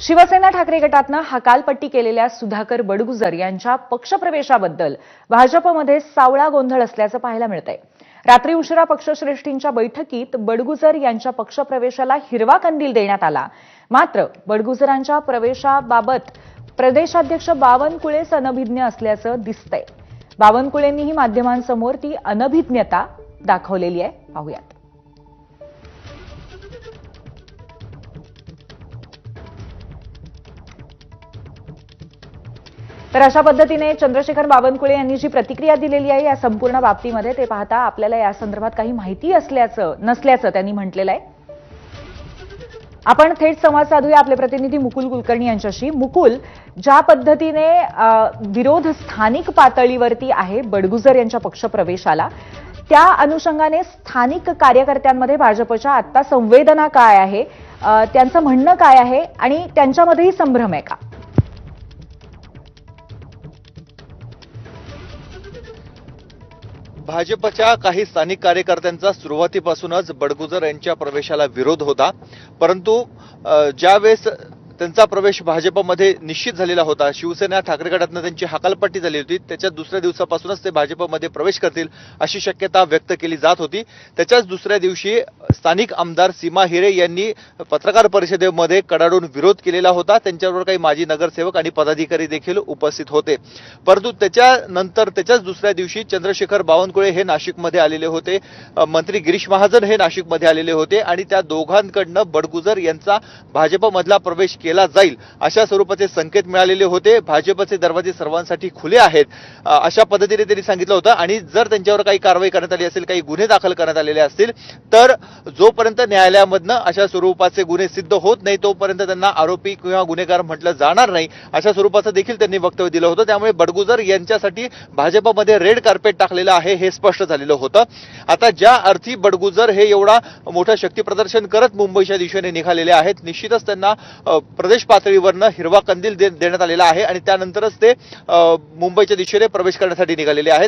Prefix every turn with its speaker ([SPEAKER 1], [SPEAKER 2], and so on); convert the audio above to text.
[SPEAKER 1] शिवसेना ठाकरे गटातनं हकालपट्टी केलेल्या सुधाकर बडगुजर यांच्या पक्षप्रवेशाबद्दल भाजपमध्ये सावळा गोंधळ असल्याचं पाहायला मिळतंय. रात्री उशिरा पक्षश्रेष्ठींच्या बैठकीत बडगुजर यांच्या पक्षप्रवेशाला हिरवा कंदील देण्यात आला. मात्र बडगुजरांच्या प्रवेशाबाबत प्रदेशाध्यक्ष बावनकुळेच अनभिज्ञ असल्याचं दिसतंय. बावनकुळेंनीही माध्यमांसमोर ती अनभिज्ञता दाखवलेली आहे. पाहूयात. तर अशा पद्धतीने चंद्रशेखर बावनकुळे यांनी जी प्रतिक्रिया दिलेली आहे या संपूर्ण बाबतीमध्ये ते पाहता आपल्याला या संदर्भात काही माहिती असल्याचं नसल्याचं त्यांनी म्हटलेलं आहे. आपण थेट संवाद साधूया आपले प्रतिनिधी मुकुल कुलकर्णी यांच्याशी. मुकुल ज्या पद्धतीने विरोध स्थानिक पातळीवरती आहे बडगुजर यांच्या पक्षप्रवेशाला त्या अनुषंगाने स्थानिक कार्यकर्त्यांमध्ये भाजपच्या आत्ता संवेदना काय आहे? त्यांचं म्हणणं काय आहे? आणि त्यांच्यामध्येही संभ्रम आहे का?
[SPEAKER 2] भाजपच्या काही स्थानिक कार्यकर्त्यांचा सुरुवातीपासूनच बडगुजर यांच्या प्रवेशाला विरोध होता. परंतु ज्यावेळेस त्यांचा प्रवेश भाजपमध्ये निश्चित झालेला होता. शिवसेना ठाकरे गटातनं त्यांची हकालपट्टी झाली होती. त्याच्या दुसऱ्या दिवसापासूनच ते भाजपमध्ये प्रवेश करतील अशी शक्यता व्यक्त केली जात होती. त्याच्याच दुसऱ्या दिवशी स्थानिक आमदार सीमा हिरे यांनी पत्रकार परिषदेमध्ये कडाडून विरोध केलेला होता. त्यांच्याबरोबर काही माजी नगरसेवक आणि पदाधिकारी देखील उपस्थित होते. परंतु त्याच्यानंतर त्याच्याच दुसऱ्या दिवशी चंद्रशेखर बावनकुळे हे नाशिकमध्ये आलेले होते. मंत्री गिरीश महाजन हे नाशिकमध्ये आलेले होते. आणि त्या दोघांकडनं बडगुजर यांचा भाजपमधला प्रवेश केला केला जाईल. अशा स्वरूपाचे संकेत मिळालेले होते. भाजपचे दरवाजे सर्वांसाठी खुले आहेत. अशा पद्धतीने त्यांनी सांगितलं होतं. आणि जर त्यांच्यावर काही कारवाई करण्यात आली असेल काही गुन्हे दाखल करण्यात आलेले असतील तर जोपर्यंत न्यायालयामधनं अशा स्वरूपाचे गुन्हे सिद्ध होत नाही तोपर्यंत त्यांना आरोपी किंवा गुन्हेगार म्हटलं जाणार नाही. अशा स्वरूपाचं देखील त्यांनी वक्तव्य दिलं होतं. त्यामुळे बडगुजर यांच्यासाठी भाजपमध्ये रेड कार्पेट टाकलेलं आहे हे स्पष्ट झालेलं होतं. आता ज्या अर्थी बडगुजर हे एवढा मोठं शक्ती प्रदर्शन करत मुंबईच्या दिशेने निघालेले आहेत निश्चितच त्यांना प्रदेश पातळीवरनं हिरवा कंदील दे- देण्यात आलेला आहे आणि त्यानंतरच ते मुंबईच्या दिशेने प्रवेश करण्यासाठी निघालेले आहेत.